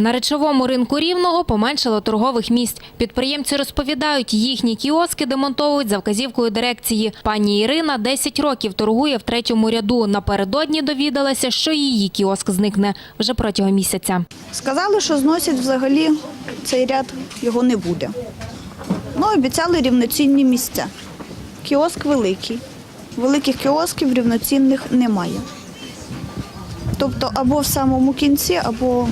На речовому ринку рівного поменшало торгових місць. Підприємці розповідають, їхні кіоски демонтовують за вказівкою дирекції. Пані Ірина 10 років торгує в третьому ряду. Напередодні довідалася, що її кіоск зникне вже протягом місяця. Сказали, що зносять взагалі цей ряд, його не буде. Ну, обіцяли рівноцінні місця. Кіоск великий. Великих кіосків рівноцінних немає. Тобто або в самому кінці, або,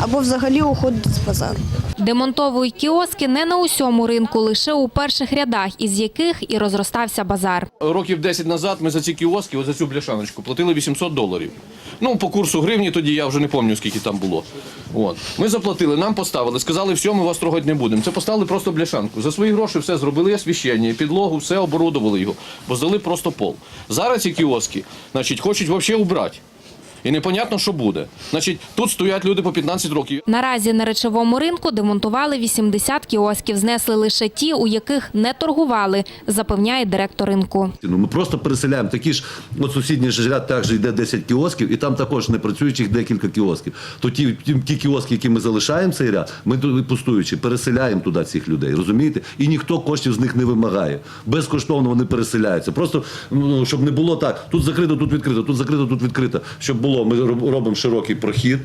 або взагалі уходить з базару. Демонтовують кіоски не на усьому ринку, лише у перших рядах, із яких і розростався базар. Років 10 назад ми за ці кіоски, от за цю бляшаночку, платили 800 доларів. Ну, по курсу гривні тоді я вже не пам'ятаю, скільки там було. От. Ми заплатили, нам поставили, сказали, все, ми вас трогати не будемо. Це поставили просто бляшанку. За свої гроші все зробили освіщення, підлогу, все оборудували його, бо здали просто пол. Зараз ці кіоски, значить, хочуть взагалі убрати. І непонятно, що буде. Значить, тут стоять люди по 15 років. Наразі на речовому ринку демонтували 80 кіосків, знесли лише ті, у яких не торгували, запевняє директор ринку. Ну, ми просто переселяємо такі ж, от сусідній ж також йде 10 кіосків, і там також не працюючих декілька кіосків. То ті, ті, ті кіоски, які ми залишаємо цей ряд, ми туди пустуючи, переселяємо туди цих людей, розумієте? І ніхто коштів з них не вимагає. Безкоштовно вони переселяються. Просто ну, щоб не було так, тут закрито, тут відкрито, тут закрито, тут відкрито. Щоб було, ми робимо широкий прохід,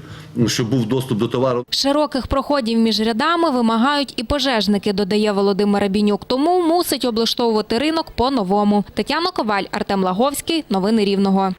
щоб був доступ до товару. Широких проходів між рядами вимагають і пожежники, додає Володимир Абінюк. Тому мусить облаштовувати ринок по-новому. Тетяна Коваль, Артем Лаговський. Новини Рівного.